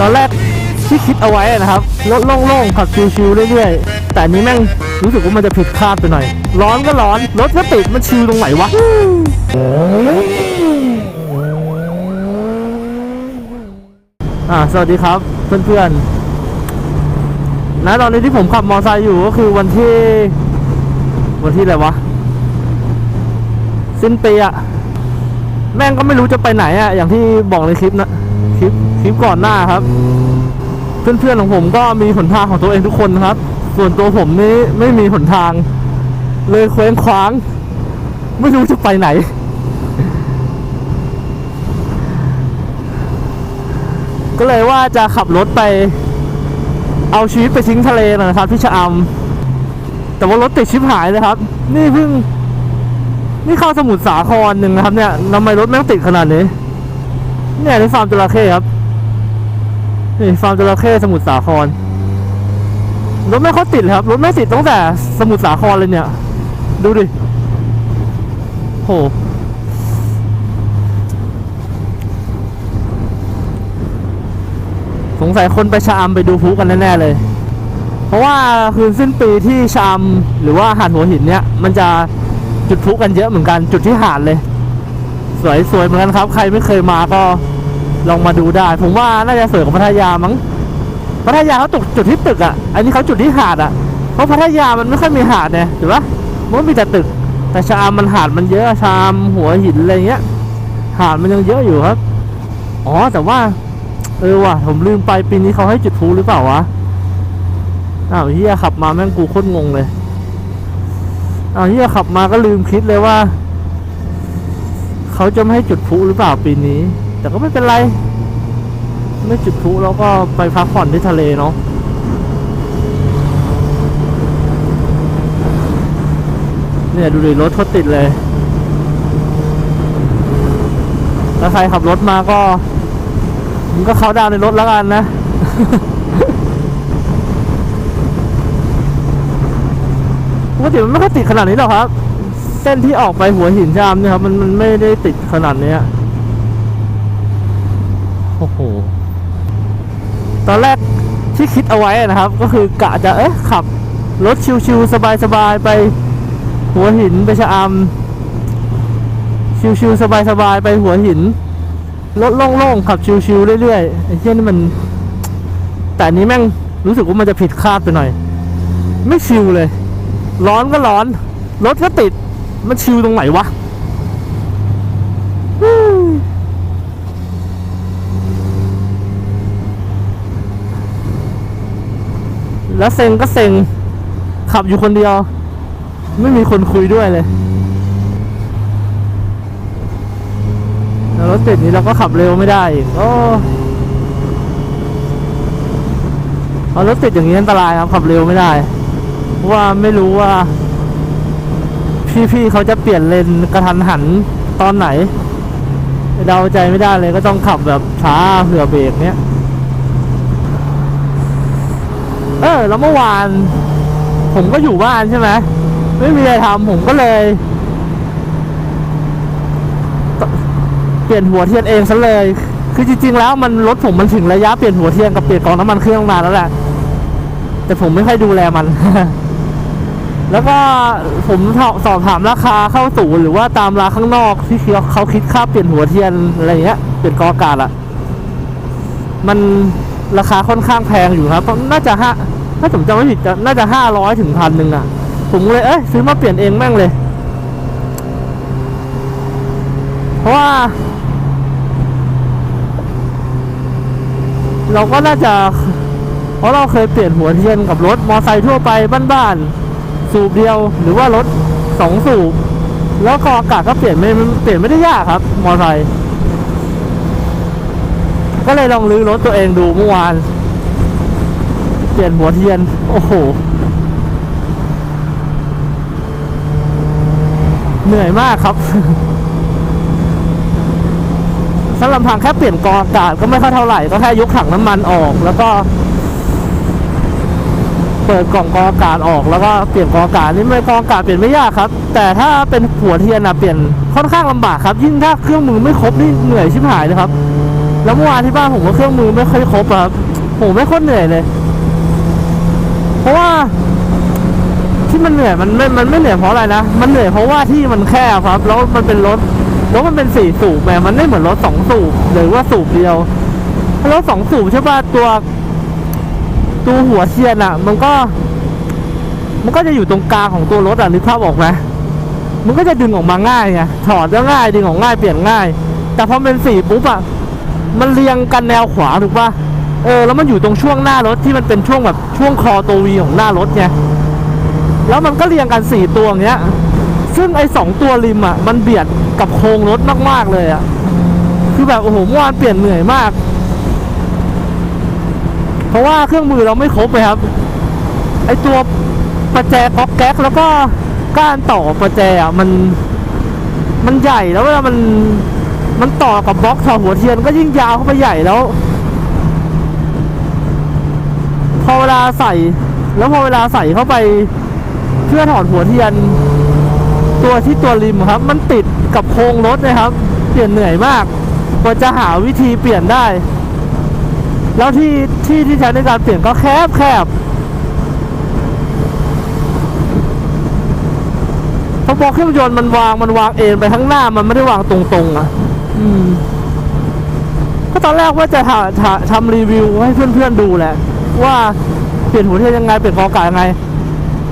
ตอนแรกที่คิดเอาไว้นะครับรถโล่งๆขับชิวๆเรื่อยๆ แต่นี้แม่งรู้สึกว่ามันจะผิดคาดไปหน่อย ร้อนก็ร้อน รถก็ติดมันชิวตรงไหนวะอ่าสวัสดีครับเพื่อนๆณตอนนี้ที่ผมขับมอเตอร์ไซค์อยู่ก็คือวันที่ วันที่อะไรวะ สิ้นปีอะแม่งก็ไม่รู้จะไปไหนอะอย่างที่บอกในคลิปนะ คลิปคลิปก่อนหน้าครับ เพื่อนๆของผมก็มีหนทางของตัวเองทุกคนครับ ส่วนตัวผมนี่ไม่มีหนทาง เลยเคว้งคว้าง ไม่รู้จะไปไหน ก็เลยว่าจะขับรถไป เอาชีวิตไปทิ้งทะเลนะครับที่ชะอำแต่ว่ารถติดชิบหายเลยครับ นี่เพิ่ง นี่เข้าสมุทรสาครหนึ่งนะครับเนี่ยทำไมรถแม่งติดขนาดนี้ เนี่ยที่ฟาร์มจระเข้ครับนี่ฟาร์มจระเข้สมุทรสาครรถไม่ค่อยติดครับรถไม่ติดตั้งแต่สมุทรสาครเลยเนี่ย ดูดิโหสงสัยคนไปชะอำไปดูพุกันแน่ๆเลย เพราะว่าคืนสิ้นปีที่ชะอำหรือว่าหาดหัวหินเนี่ย มันจะจุดพุกันเยอะเหมือนกันจุดที่หาดเลย สวยสวยเหมือนกันครับ ใครไม่เคยมาก็ลองมาดูได้ ผมว่าน่าจะสวยกว่าพัทยามั้งพัทยาเขาตกจุดที่ตึกอะ อันนี้เขาจุดที่หาดอะ เพราะพัทยามันไม่ค่อยมีหาดเนี่ยถูกปะมันมีแต่ตึก แต่ชะอำมันหาดมันเยอะชะอำหัวหินอะไรเงี้ย หาดมันยังเยอะอยู่ครับ อ๋อแต่ว่า เออว่ะผมลืมไปปีนี้เขาให้จุดพลุหรือเปล่าวะ อ้าวเฮียขับมาแม่งกูโคตรงงเลย อ้าวเฮียขับมาก็ลืมคิดเลยว่า เขาจะไม่ให้จุดพลุหรือเปล่าปีนี้ แต่ก็ไม่เป็นไร ไม่จุดพลุแล้วก็ไปพักผ่อนที่ทะเลเนาะเนี่ยดูดิรถเขาติดเลย ถ้าใครขับรถมาก็มึงก็เขาดาวน์ในรถแล้วกันนะ ปกติมันไม่ค่อยติดขนาดนี้หรอกครับ ส้นที่ออกไปหัวหินชามเนี่ยครับมันมันไม่ได้ติดขนาดเนี้ยโอ้โหตอนแรกที่คิดเอาไว้นะครับ ก็คือกะจะเอ๊ะขับรถชิวๆสบายๆไปหัวหินไปชะอำชิวๆสบายๆไปหัวหินรถโล่งๆขับชิวๆเรื่อยๆไอ้เช่นนี่มัน แต่อันนี้แม่งรู้สึกว่ามันจะผิดคาดไปหน่อย ไม่ชิวเลย ร้อนก็ร้อน รถก็ติด มันชิวตรงไหนวะแล้วเซ็งก็เซ็ง ขับอยู่คนเดียว ไม่มีคนคุยด้วยเลยแล้วรถติดนี้เราก็ขับเร็วไม่ได้อีกโอ้เพรารถติดอย่างนี้อันตรายครับขับเร็วไม่ได้ เพราะว่าไม่รู้ว่า พี่ๆเขาจะเปลี่ยนเลนกระทันหันตอนไหน เดาใจไม่ได้เลยก็ต้องขับแบบช้าเผื่อเบรกเนี้ย เออ แล้วเมื่อวาน ผมก็อยู่บ้านใช่ไหมไม่มีอะไรทำผมก็เลย เปลี่ยนหัวเทียนเองซะเลย คือจริงๆแล้วมันรถผมมันถึงระยะเปลี่ยนหัวเทียนกับเปลี่ยนกองน้ำมันเครื่องนานแล้วแหละแต่ผมไม่ค่อยดูแลมัน แล้วก็ผมสอบถามราคาเข้าศูนย์หรือว่าตามร้านข้างนอกที่เขาเขาคิดค่าเปลี่ยนหัวเทียนอะไรเงี้ยเปลี่ยนกออากาศอะมันราคาค่อนข้างแพงอยู่ครับเพราะน่าจะห้าถ้าผมจำไม่ผิดจะน่าจะห้าร้อยถึงพันหนึ่งอะผมเลยเอ้ยซื้อมาเปลี่ยนเองแม่งเลย เพราะว่า เราก็น่าจะ เพราะเราเคยเปลี่ยนหัวเทียนกับรถมอไซค์ทั่วไปบ้านๆ สูบเดียวหรือว่ารถสองสูบ แล้วกออากาศก็เปลี่ยนไม่เปลี่ยนไม่ได้ยากครับ มอไซค์ก็เลยลองรื้อรถตัวเองดูเมื่อวาน เปลี่ยนหัวเทียน โอ้โห เหนื่อยมากครับสำหรับทางแค่เปลี่ยนกองอากาศก็ไม่ค่อยเท่าไหร่ ก็แค่ยกถังน้ำมันออก แล้วก็ เปิดกล่องกองอากาศออกแล้วก็เปลี่ยนกองอากาศนี่ไม่กองอากาศเปลี่ยนไม่ยากครับ แต่ถ้าเป็นหัวเทียนอะเปลี่ยนค่อนข้างลำบากครับ ยิ่งถ้าเครื่องมือไม่ครบนี่เหนื่อยชิบหายเลยครับ แล้วเมื่อวานที่บ้านผมก็เครื่องมือไม่ค่อยครบครับผมไม่ค่อยเหนื่อยเลย เพราะว่าที่มันเหนื่อยมันไม่มันไม่เหนื่อยเพราะอะไรนะมันเหนื่อยเพราะว่าที่มันแคบครับแล้วมันเป็นรถรถมันเป็นสี่สูบแหมมันไม่เหมือนรถสองสูบหรือว่าสูบเดียวถ้ารถสองสูบใช่ป่ะตัว ตัวหัวเทียนอะ มันก็ มันก็จะอยู่ตรงกลางของตัวรถอะนึกภาพออกไหมมันก็จะดึงออกมาง่ายไงถอดก็ง่ายดึงออกง่ายเปลี่ยนง่าย แต่พอเป็นสี่ปุ๊บอะมันเรียงกันแนวขวาถูกป่ะเออแล้วมันอยู่ตรงช่วงหน้ารถที่มันเป็นช่วงแบบช่วงคอตัววีของหน้ารถไงแล้วมันก็เรียงกันสี่ตัวเงี้ย ซึ่งไอ้สองตัวริมอะ มันเบียดกับโครงรถมากๆเลยอะ คือแบบโอ้โหเมื่อวานเปลี่ยนเหนื่อยมาก ราะว่าเครื่องมือเราไม่ครบเลยครับ ไอตัวประแจก๊อกแก๊กแล้วก็ก้านต่อประแจอะมัน มันใหญ่แล้วเวลามันมันต่อกับบล็อกถอหัวเทียนก็ยิ่งยาวเข้าไปใหญ่แล้ว พอเวลาใส่ แล้วพอเวลาใส่เข้าไปเพื่อถอดหัวเทียน ตัวที่ตัวริมครับ มันติดกับโครงรถนะครับ เปลี่ยนเหนื่อยมากกว่าจะหาวิธีเปลี่ยนได้ แล้วที่ที่ที่ใช้ในการเปลี่ยนก็แคบแคบเพราะบอกเครื่องยนต์มันวางมันวางเอ็นไปข้างหน้ามันไม่ได้วางตรงๆอะ อืมก็ตอนแรกว่าจะทำทำทำรีวิวให้เพื่อนๆดูแหละ ว่าเปลี่ยนหัวเทียนยังไงเปลี่ยนกอกายังไง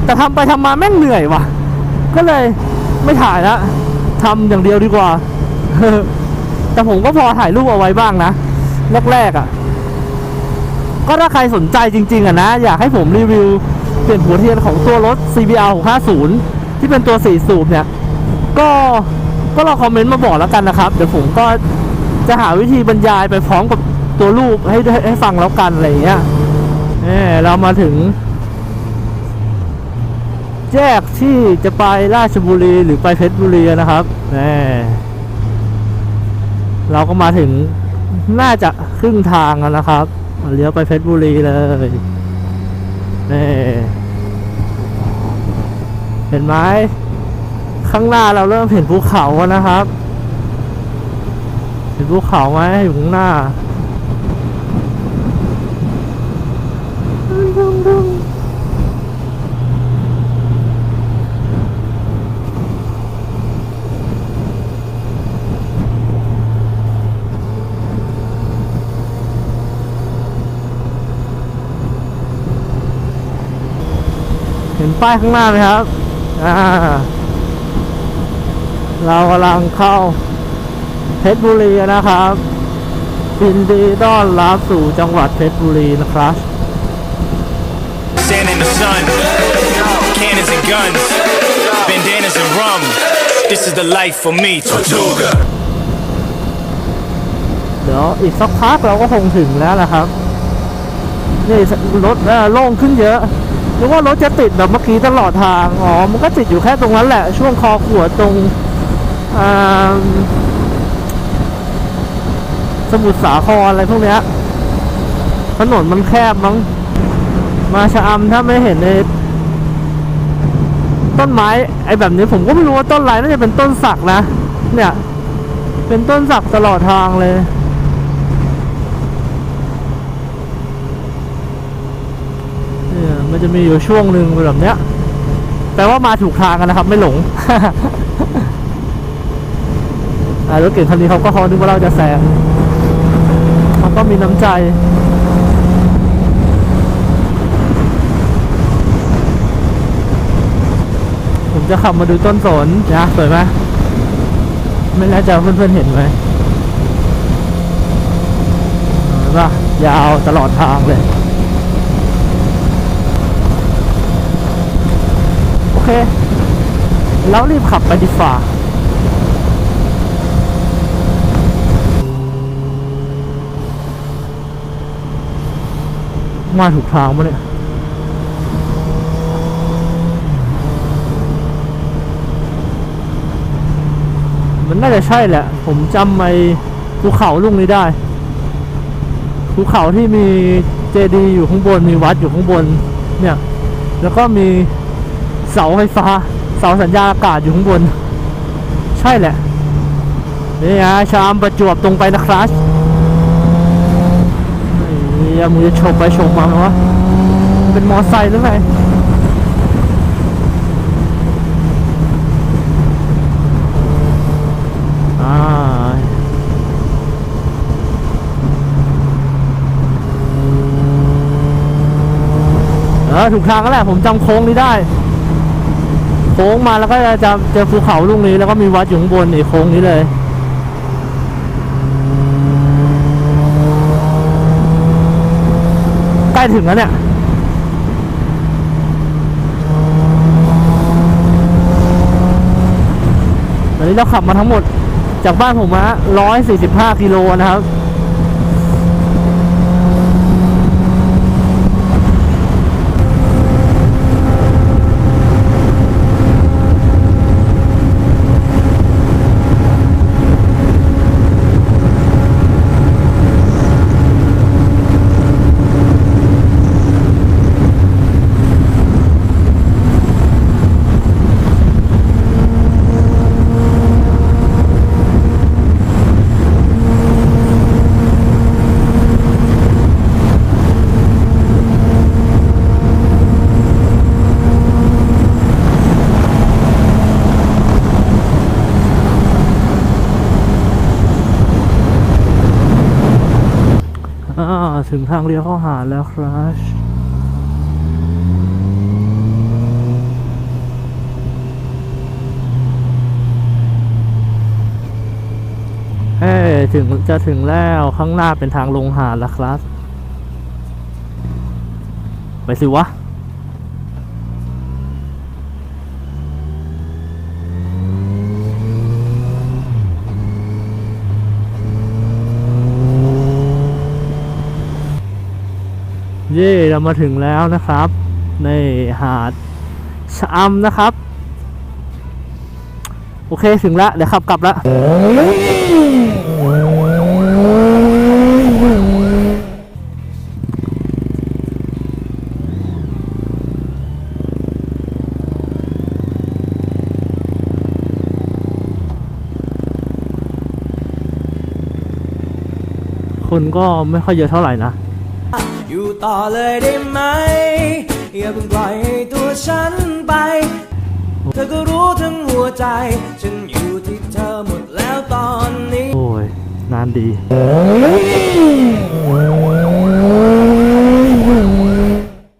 แต่ทำไปทำมาแม่งเหนื่อยว่ะ ก็เลยไม่ถ่ายละทำอย่างเดียวดีกว่า แต่ผมก็พอถ่ายรูปเอาไว้บ้างนะแรกๆอะ่ะ ก็ถ้าใครสนใจจริงๆอะนะ อยากให้ผมรีวิว เปลี่ยนหัวเทียนของตัวรถ CBR 650 ที่เป็นตัว4สูบเนี่ย ก็ก็ลองคอมเมนต์มาบอกแล้วกันนะครับ เดี๋ยวผมก็จะหาวิธีบรรยายไปพร้อมกับตัวรูปให้ให้ให้ฟังแล้วกันอะไรอย่างเงี้ยเออเรามาถึง แยกที่จะไปราชบุรีหรือไปเพชรบุรีนะครับแน่เราก็มาถึงน่าจะครึ่งทางแล้วนะครับ เลี้ยวไปเพชรบุรีเลยนี่เห็นไหมข้างหน้าเราเริ่มเห็นภูเขาแล้วนะครับ เห็นภูเขาไหมอยู่ข้างหน้า ป้ายข้างหน้าไหมครับอ่าเรากำลังเข้าเพชรบุรีนะครับยินดีต้อนรับสู่จังหวัดเพชรบุรีนะครับ Stand in the sun, cannons and guns, bandanas and rum. This is the life for me, Tortuga. เดี๋ยวอีกสักพักเราก็คงถึงแล้วนะครับ นี่รถเอ่อโล่งขึ้นเยอะ นึกว่ารถจะติดแบบเมื่อกี้ตลอดทาง อ๋อ มันก็ติดอยู่แค่ตรงนั้นแหละ ช่วงคอขวดตรงสมุทรสาครอะไรพวกเนี้ยถนนมันแคบมั้ง มาชะอำถ้าไม่เห็นในต้นไม้ไอ้แบบนี้ผมก็ไม่รู้ว่าต้นอะไรน่าจะเป็นต้นสักนะ เนี่ย เป็นต้นสักตลอดทางเลย เนี่ย มันจะมีอยู่ช่วงหนึ่งแบบเนี้ยแปลว่ามาถูกทางกันนะครับ ไม่หลงรถเก่งคันนี้เขาก็เขานึกว่าเราจะแซงเขาก็มีน้ำใจผมจะขับมาดูต้นสนนะสวยไหมไม่แน่ใจว่าเพื่อนๆเห็นไหมเห็นปะยาวตลอดทางเลย โอ เค แล้วรีบขับไปดีฝ่ามาถูกทางปะเนี่ยมันน่าจะใช่แหละ ผมจำไอ้ภูเขาลูกนี้ได้ ภูเขาที่มีเจดีย์อยู่ข้างบน มีวัดอยู่ข้างบน เนี่ย แล้วก็มี เสาไฟฟ้า เสาสัญญาณอากาศอยู่ข้างบน ใช่แหละ นี่ฮะชามประจวบตรงไปนะครับยมึงจะชมไปชมมาไหมวะเป็นมอไซค์หรือไงอ่าเออถูกทางแล้วแหละผมจำโค้งนี้ได้ โค้งมาแล้วก็จะจะเจอภูเขาลูกนี้แล้วก็มีวัดอยู่ข้างบนอีกโค้งนี้เลยใกล้ถึงแล้วเนี่ยตอนนี้เราขับมาทั้งหมดจากบ้านผมมา145กิโลนะครับ อ่า ถึง ทางเลี้ยวเข้าหาแล้วครับเอ้ถึงจะถึงแล้วข้างหน้าเป็นทางลงหาแล้วครับ ไปสิวะ เย่เรามาถึงแล้วนะครับ ในหาดชะอำนะครับ โอเคถึงล้วเดี๋ยวขับกลับล้วคนก็ไม่ค่อยเยอะเท่าไหร่นะ อยู่ต่อเลยได้ไหม อย่าเพิ่งปล่อยให้ตัวฉันไป เธอก็รู้ทั้งหัวใจ ฉันอยู่ที่เธอหมดแล้วตอนนี้ โอ้ย นานดี